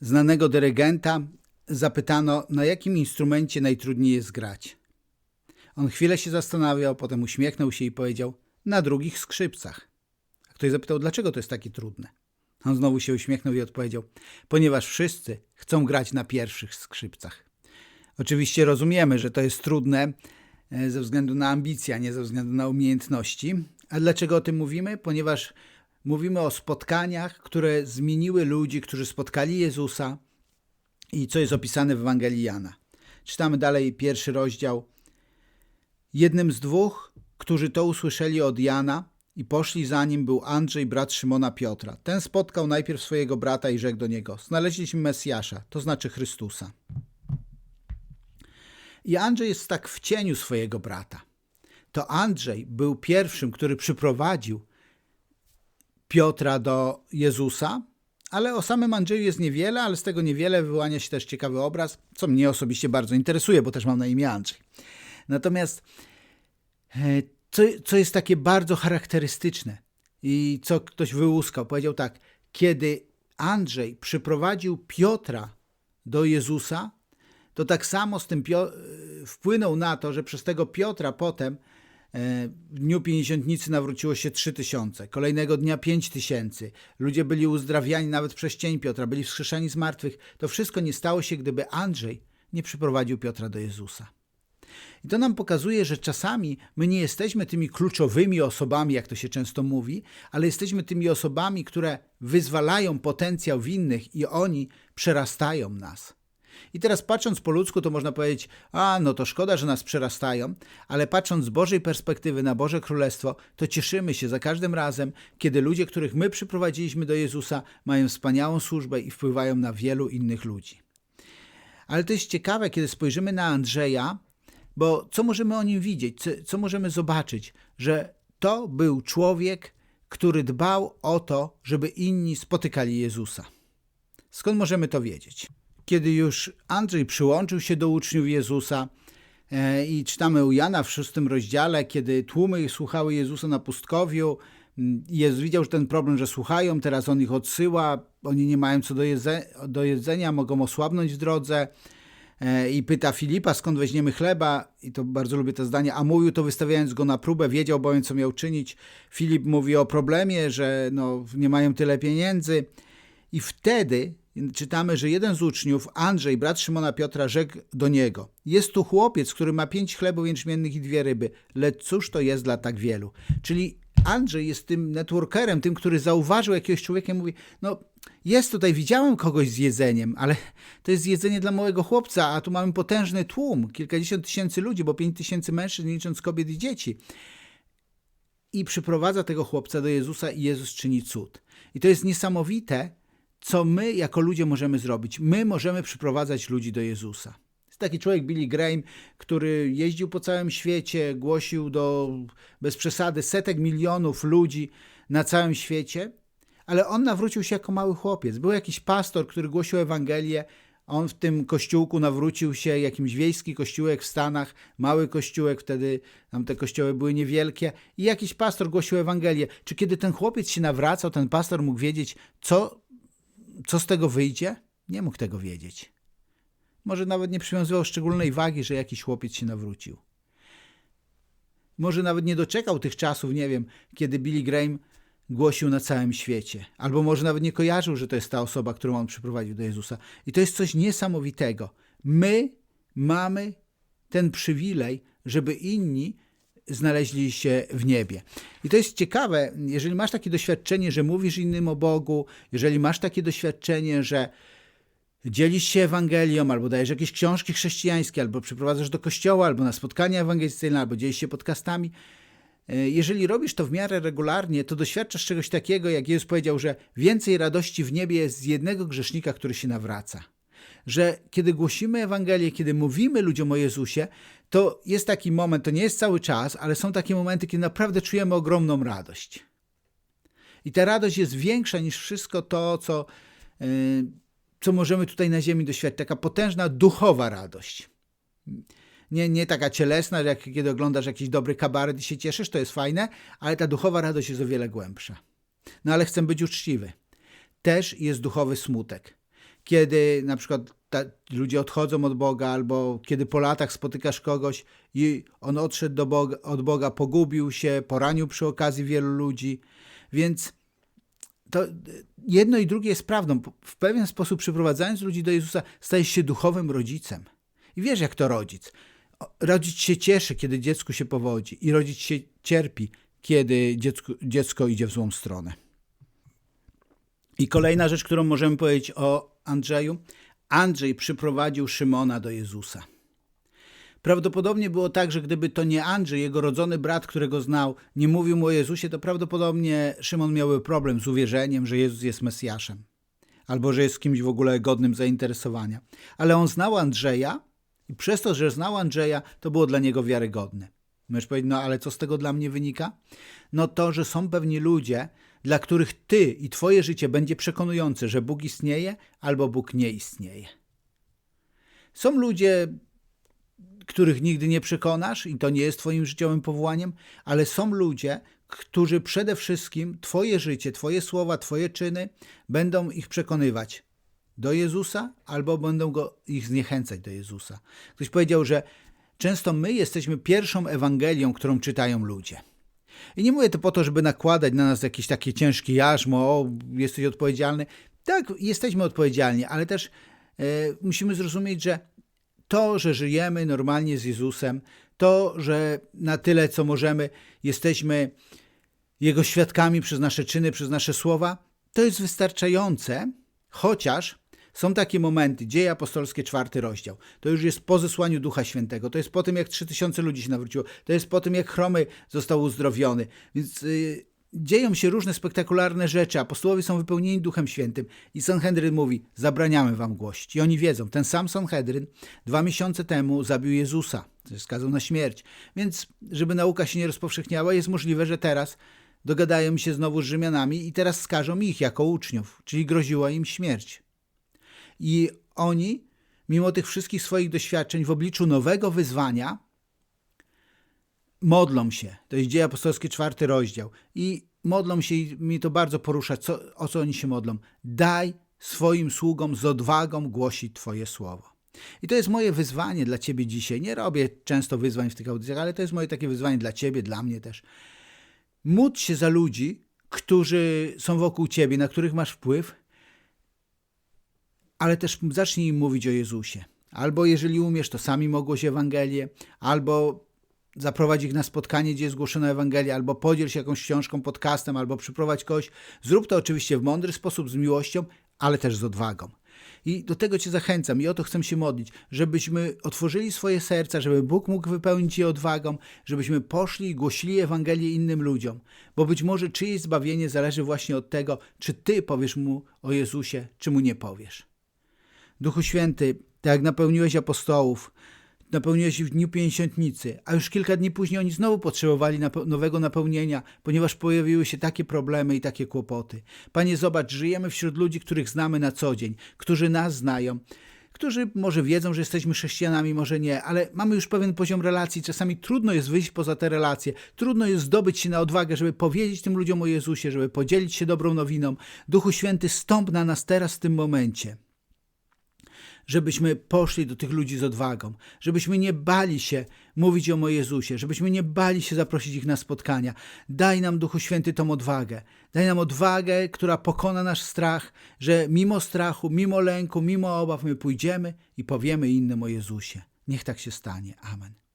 znanego dyrygenta zapytano, na jakim instrumencie najtrudniej jest grać. On chwilę się zastanawiał, potem uśmiechnął się i powiedział: Na drugich skrzypcach. A ktoś zapytał, dlaczego to jest takie trudne. On znowu się uśmiechnął i odpowiedział: Ponieważ wszyscy chcą grać na pierwszych skrzypcach. Oczywiście rozumiemy, że to jest trudne e, ze względu na ambicje, a nie ze względu na umiejętności. A dlaczego o tym mówimy? Ponieważ mówimy o spotkaniach, które zmieniły ludzi, którzy spotkali Jezusa i co jest opisane w Ewangelii Jana. Czytamy dalej pierwszy rozdział. Jednym z dwóch, którzy to usłyszeli od Jana i poszli za nim, był Andrzej, brat Szymona Piotra. Ten spotkał najpierw swojego brata i rzekł do niego: Znaleźliśmy Mesjasza, to znaczy Chrystusa. I Andrzej jest tak w cieniu swojego brata. To Andrzej był pierwszym, który przyprowadził Piotra do Jezusa, ale o samym Andrzeju jest niewiele, ale z tego niewiele wyłania się też ciekawy obraz, co mnie osobiście bardzo interesuje, bo też mam na imię Andrzej. Natomiast e, co, co jest takie bardzo charakterystyczne i co ktoś wyłuskał, powiedział tak, kiedy Andrzej przyprowadził Piotra do Jezusa, to tak samo z tym Pio- wpłynął na to, że przez tego Piotra potem e, w dniu pięćdziesiątnicy nawróciło się trzy tysiące, kolejnego dnia pięć tysięcy. Ludzie byli uzdrawiani nawet przez cień Piotra, byli wskrzeszeni z martwych. To wszystko nie stało się, gdyby Andrzej nie przyprowadził Piotra do Jezusa. I to nam pokazuje, że czasami my nie jesteśmy tymi kluczowymi osobami, jak to się często mówi, ale jesteśmy tymi osobami, które wyzwalają potencjał w innych i oni przerastają nas. I teraz patrząc po ludzku, to można powiedzieć, a no to szkoda, że nas przerastają, ale patrząc z Bożej perspektywy na Boże Królestwo, to cieszymy się za każdym razem, kiedy ludzie, których my przyprowadziliśmy do Jezusa, mają wspaniałą służbę i wpływają na wielu innych ludzi. Ale to jest ciekawe, kiedy spojrzymy na Andrzeja, bo co możemy o nim widzieć, co, co możemy zobaczyć, że to był człowiek, który dbał o to, żeby inni spotykali Jezusa. Skąd możemy to wiedzieć? Kiedy już Andrzej przyłączył się do uczniów Jezusa e, i czytamy u Jana w szóstym rozdziale, kiedy tłumy słuchały Jezusa na pustkowiu, Jezus widział, ten problem, że słuchają, teraz on ich odsyła, oni nie mają co do, jedze do jedzenia, mogą osłabnąć w drodze e, i pyta Filipa, skąd weźmiemy chleba, i to bardzo lubię to zdanie, a mówił to wystawiając go na próbę, wiedział bowiem, co miał czynić. Filip mówi o problemie, że no, nie mają tyle pieniędzy i wtedy czytamy, że jeden z uczniów, Andrzej, brat Szymona Piotra, rzekł do niego: Jest tu chłopiec, który ma pięć chlebów jęczmiennych i dwie ryby, lecz cóż to jest dla tak wielu? Czyli Andrzej jest tym networkerem, tym, który zauważył jakiegoś człowieka i mówi: No, jest tutaj, widziałem kogoś z jedzeniem, ale to jest jedzenie dla małego chłopca, a tu mamy potężny tłum, kilkadziesiąt tysięcy ludzi, bo pięć tysięcy mężczyzn, licząc kobiet i dzieci. I przyprowadza tego chłopca do Jezusa, i Jezus czyni cud. I to jest niesamowite, co my jako ludzie możemy zrobić. My możemy przyprowadzać ludzi do Jezusa. Jest taki człowiek, Billy Graham, który jeździł po całym świecie, głosił do, bez przesady, setek milionów ludzi na całym świecie, ale on nawrócił się jako mały chłopiec. Był jakiś pastor, który głosił Ewangelię, on w tym kościółku nawrócił się, jakimś wiejski kościółek w Stanach, mały kościółek, wtedy tam te kościoły były niewielkie i jakiś pastor głosił Ewangelię. Czy kiedy ten chłopiec się nawracał, ten pastor mógł wiedzieć, co co z tego wyjdzie? Nie mógł tego wiedzieć. Może nawet nie przywiązywał szczególnej wagi, że jakiś chłopiec się nawrócił. Może nawet nie doczekał tych czasów, nie wiem, kiedy Billy Graham głosił na całym świecie. Albo może nawet nie kojarzył, że to jest ta osoba, którą on przyprowadził do Jezusa. I to jest coś niesamowitego. My mamy ten przywilej, żeby inni znaleźli się w niebie. I to jest ciekawe, jeżeli masz takie doświadczenie, że mówisz innym o Bogu, jeżeli masz takie doświadczenie, że dzielisz się Ewangelią, albo dajesz jakieś książki chrześcijańskie, albo przyprowadzasz do kościoła, albo na spotkania ewangelicyjne, albo dzielisz się podcastami. E, jeżeli robisz to w miarę regularnie, to doświadczasz czegoś takiego, jak Jezus powiedział, że więcej radości w niebie jest z jednego grzesznika, który się nawraca. Że kiedy głosimy Ewangelię, kiedy mówimy ludziom o Jezusie, to jest taki moment, to nie jest cały czas, ale są takie momenty, kiedy naprawdę czujemy ogromną radość. I ta radość jest większa niż wszystko to, co, yy, co możemy tutaj na ziemi doświadczyć. Taka potężna duchowa radość. Nie, nie taka cielesna, jak kiedy oglądasz jakiś dobry kabaret i się cieszysz, to jest fajne, ale ta duchowa radość jest o wiele głębsza. No ale chcę być uczciwy. Też jest duchowy smutek kiedy na przykład ta, ludzie odchodzą od Boga, albo kiedy po latach spotykasz kogoś i on odszedł do Boga, od Boga, pogubił się, poranił przy okazji wielu ludzi. Więc to jedno i drugie jest prawdą. W pewien sposób przyprowadzając ludzi do Jezusa, stajesz się duchowym rodzicem. I wiesz, jak to rodzic. Rodzic się cieszy, kiedy dziecku się powodzi, i rodzic się cierpi, kiedy dziecko, dziecko idzie w złą stronę. I kolejna rzecz, którą możemy powiedzieć o Andrzeju. Andrzej przyprowadził Szymona do Jezusa. Prawdopodobnie było tak, że gdyby to nie Andrzej, jego rodzony brat, którego znał, nie mówił mu o Jezusie, to prawdopodobnie Szymon miałby problem z uwierzeniem, że Jezus jest Mesjaszem, albo że jest kimś w ogóle godnym zainteresowania. Ale on znał Andrzeja i przez to, że znał Andrzeja, to było dla niego wiarygodne. Możesz powiedzieć, no ale co z tego dla mnie wynika? No to, że są pewni ludzie, dla których ty i twoje życie będzie przekonujące, że Bóg istnieje albo Bóg nie istnieje. Są ludzie, których nigdy nie przekonasz i to nie jest twoim życiowym powołaniem, ale są ludzie, którzy przede wszystkim twoje życie, twoje słowa, twoje czyny będą ich przekonywać do Jezusa albo będą go, ich zniechęcać do Jezusa. Ktoś powiedział, że często my jesteśmy pierwszą Ewangelią, którą czytają ludzie. I nie mówię to po to, żeby nakładać na nas jakieś takie ciężkie jarzmo, o, jesteś odpowiedzialny. Tak, jesteśmy odpowiedzialni, ale też e, musimy zrozumieć, że to, że żyjemy normalnie z Jezusem, to, że na tyle, co możemy, jesteśmy Jego świadkami przez nasze czyny, przez nasze słowa, to jest wystarczające, chociaż są takie momenty, dzieje apostolskie, czwarty rozdział. To już jest po zesłaniu Ducha Świętego. To jest po tym, jak trzy tysiące ludzi się nawróciło. To jest po tym, jak chromy został uzdrowiony. Więc yy, dzieją się różne spektakularne rzeczy. Apostołowie są wypełnieni Duchem Świętym. I Sanhedryn mówi, zabraniamy wam głosić. I oni wiedzą, ten sam Sanhedryn dwa miesiące temu zabił Jezusa. Skazał na śmierć. Więc, żeby nauka się nie rozpowszechniała, jest możliwe, że teraz dogadają się znowu z Rzymianami i teraz skażą ich jako uczniów, czyli groziła im śmierć. I oni, mimo tych wszystkich swoich doświadczeń, w obliczu nowego wyzwania, modlą się. To jest Dzieje Apostolskie, czwarty rozdział. I modlą się, i mi to bardzo porusza, co, o co oni się modlą. Daj swoim sługom z odwagą głosić Twoje słowo. I to jest moje wyzwanie dla Ciebie dzisiaj. Nie robię często wyzwań w tych audycjach, ale to jest moje takie wyzwanie dla Ciebie, dla mnie też. Módl się za ludzi, którzy są wokół Ciebie, na których masz wpływ, ale też zacznij im mówić o Jezusie. Albo jeżeli umiesz, to sami mogło się Ewangelię, albo zaprowadź ich na spotkanie, gdzie jest głoszona Ewangelia, albo podziel się jakąś książką, podcastem, albo przyprowadź kogoś. Zrób to oczywiście w mądry sposób, z miłością, ale też z odwagą. I do tego Cię zachęcam i o to chcę się modlić, żebyśmy otworzyli swoje serca, żeby Bóg mógł wypełnić je odwagą, żebyśmy poszli i głosili Ewangelię innym ludziom, bo być może czyjeś zbawienie zależy właśnie od tego, czy Ty powiesz mu o Jezusie, czy mu nie powiesz. Duchu Święty, tak jak napełniłeś apostołów, napełniłeś w dniu pięćdziesiątnicy, a już kilka dni później oni znowu potrzebowali nowego napełnienia, ponieważ pojawiły się takie problemy i takie kłopoty. Panie, zobacz, żyjemy wśród ludzi, których znamy na co dzień, którzy nas znają, którzy może wiedzą, że jesteśmy chrześcijanami, może nie, ale mamy już pewien poziom relacji. Czasami trudno jest wyjść poza te relacje, trudno jest zdobyć się na odwagę, żeby powiedzieć tym ludziom o Jezusie, żeby podzielić się dobrą nowiną. Duchu Święty, stąp na nas teraz w tym momencie żebyśmy poszli do tych ludzi z odwagą, żebyśmy nie bali się mówić o Jezusie, żebyśmy nie bali się zaprosić ich na spotkania. Daj nam, Duchu Święty, tą odwagę. Daj nam odwagę, która pokona nasz strach, że mimo strachu, mimo lęku, mimo obaw my pójdziemy i powiemy innym o Jezusie. Niech tak się stanie. Amen.